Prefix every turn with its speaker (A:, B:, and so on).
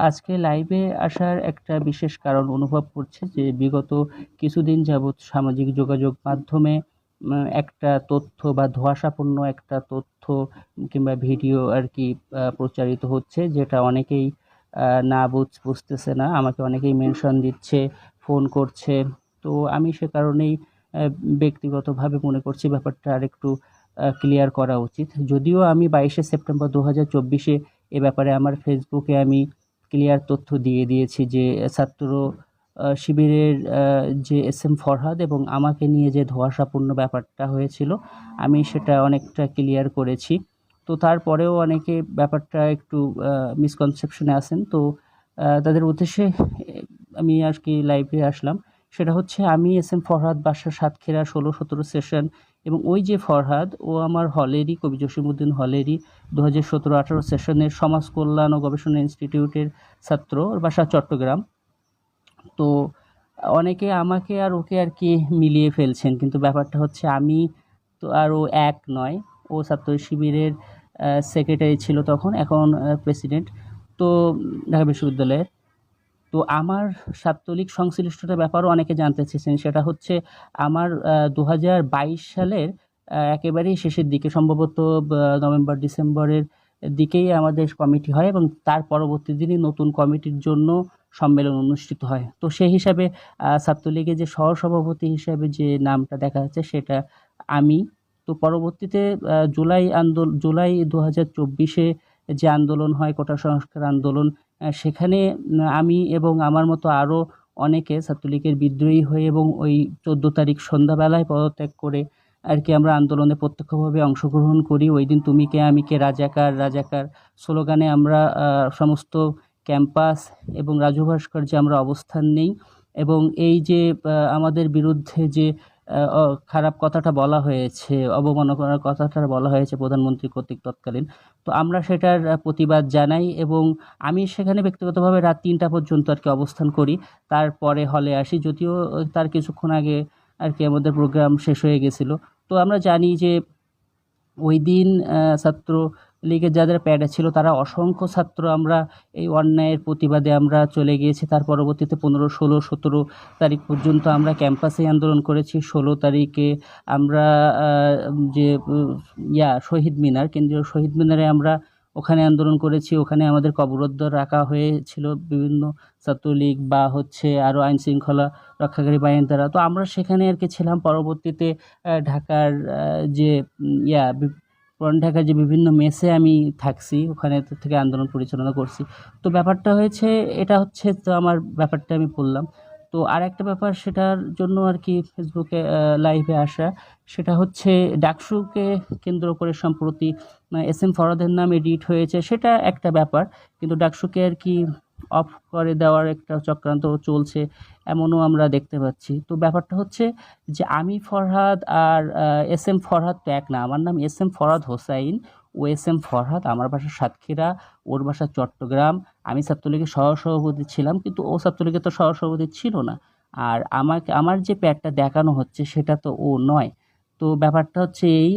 A: আজকে লাইভে আসার একটা বিশেষ কারণ অনুভব করছে যে বিগত কিছুদিন যাবৎ সামাজিক যোগাযোগ মাধ্যমে একটা তথ্য বা ধোঁয়াশাপূর্ণ একটা তথ্য কিংবা ভিডিও আর কি প্রচারিত হচ্ছে যেটা অনেকেই না বুঝ, বুঝতেছে না, আমাকে অনেকেই মেনশন দিচ্ছে ফোন করছে। তো আমি সে কারণেই ব্যক্তিগতভাবে মনে করছি ব্যাপারটা আর একটু ক্লিয়ার করা উচিত। যদিও আমি বাইশে সেপ্টেম্বর দু হাজার চব্বিশে এ ব্যাপারে আমার ফেসবুকে আমি ক্লিয়ার তথ্য দিয়ে দিয়েছি যে ছাত্র শিবিরের যে এস এম ফরহাদ এবং আমাকে নিয়ে যে ধোঁয়াশাপূর্ণ ব্যাপারটা হয়েছিল, আমি সেটা অনেকটা ক্লিয়ার করেছি। তো তারপরেও অনেকে ব্যাপারটা একটু মিসকনসেপশনে আসেন তো তাদের উদ্দেশ্যে আমি আর কি লাইভে আসলাম। সেটা হচ্ছে, আমি এস এম ফরহাদ বাসা সাতক্ষীরা ষোলো সতেরো সেশন এবং ওই যে ফরহাদ, ও আমার হলেরই, কবি জসিমুদ্দিন হলেরই দু হাজার সতেরো আঠারো সেশনের সমাজ কল্যাণ ও গবেষণা ইনস্টিটিউটের ছাত্র বাসা চট্টগ্রাম। তো অনেকে আমাকে আর ওকে আর কি মিলিয়ে ফেলছেন, কিন্তু ব্যাপারটা হচ্ছে আমি তো আর ও এক নয়। ও ছাত্র শিবিরের সেক্রেটারি ছিল তখন, এখন প্রেসিডেন্ট তো ঢাকা বিশ্ববিদ্যালয়ের তো আমার ছাত্রলীগ সংশ্লিষ্টতার ব্যাপারও অনেকে জানতে চেয়েছেন। সেটা হচ্ছে আমার দু হাজার বাইশ সালের একেবারেই শেষের দিকে, সম্ভবত নভেম্বর, ডিসেম্বরের দিকেই আমাদের কমিটি হয় এবং তার পরবর্তী দিনই নতুন কমিটির জন্য সম্মেলন অনুষ্ঠিত হয়। তো সেই হিসাবে ছাত্রলীগের যে সহসভাপতি হিসাবে যে নামটা দেখা যাচ্ছে সেটা আমি। তো পরবর্তীতে জুলাই আন্দোলন জুলাই দু হাজার যে আন্দোলন হয়, কোটা সংস্কার আন্দোলন সেখানে আমি এবং আমার মতো আরও অনেকে ছাত্রলীগের বিদ্রোহী হয়ে এবং ওই চোদ্দ তারিখ সন্ধ্যাবেলায় পদত্যাগ করে আর কি আমরা আন্দোলনে প্রত্যক্ষভাবে অংশগ্রহণ করি। ওই দিন তুমি কে, আমি কে রাজাকার রাজাকার স্লোগানে আমরা সমস্ত ক্যাম্পাস এবং রাজু ভাস্কর্যে আমরা অবস্থান নেই। এবং এই যে আমাদের বিরুদ্ধে যে খারাপ কথাটা বলা হয়েছে অবমাননার কথাটা বলা হয়েছে প্রধানমন্ত্রী কর্তৃক তৎকালীন। তো আমরা সেটার প্রতিবাদ জানাই এবং আমি সেখানে ব্যক্তিগতভাবে রাত তিনটা পর্যন্ত আর কি অবস্থান করি। তারপরে হলে আসি, যদিও তার কিছুক্ষণ আগে আর কি আমাদের প্রোগ্রাম শেষ হয়ে গেছিল। তো আমরা জানি যে ওই দিন ছাত্র লীগের যাদের প্যাডে ছিল, তারা অসংখ্য ছাত্র আমরা এই অন্যায়ের প্রতিবাদে আমরা চলে গিয়েছি। তার পরবর্তীতে পনেরো, ষোলো, সতেরো তারিখ পর্যন্ত আমরা ক্যাম্পাসে আন্দোলন করেছি। ষোলো তারিখে আমরা যে ইয়া, শহীদ মিনার, কেন্দ্রীয় শহীদ মিনারে আমরা ওখানে আন্দোলন করেছি। ওখানে আমাদের কবরোদ্ধ রাখা হয়েছিল বিভিন্ন ছাত্রলীগ বা হচ্ছে আরও আইন শৃঙ্খলা রক্ষাকারী বাহিনী দ্বারা। তো আমরা সেখানে আর কি ছিলাম। পরবর্তীতে ঢাকার যে ইয়া পুরান ঢাকার যে বিভিন্ন মেসে আমি থাকছি, ওখানে থেকে আন্দোলন পরিচালনা করছি। তো ব্যাপারটা হয়েছে, এটা হচ্ছে তো আমার ব্যাপারটা আমি বললাম। তো আর একটা ব্যাপার সেটার জন্য আর কি ফেসবুকে লাইভে আসা, সেটা হচ্ছে ডাকসুকে কেন্দ্র করে সম্প্রতি এস এম ফরহাদের নাম এডিট হয়েছে, সেটা একটা ব্যাপার। কিন্তু ডাকসুকে আর কি অফ করে দেওয়ার একটা চক্রান্ত চলছে, এমনও আমরা দেখতে পাচ্ছি। তো ব্যাপারটা হচ্ছে যে আমি ফরহাদ আর এস এম ফরহাদ তো এক না, আমার নাম এস এম ফরহাদ হোসাইন। ও এস এম ফরহাদ, আমার বাসা সাতক্ষীরা, ওর বাসা চট্টগ্রাম। আমি ছাত্রলীগের সহসভাপতি ছিলাম, কিন্তু ও ছাত্রলীগের তো সহসভাপতি ছিল না। আর আমাকে, আমার যে প্যাডটা দেখানো হচ্ছে সেটা তো ও নয়। তো ব্যাপারটা হচ্ছে এই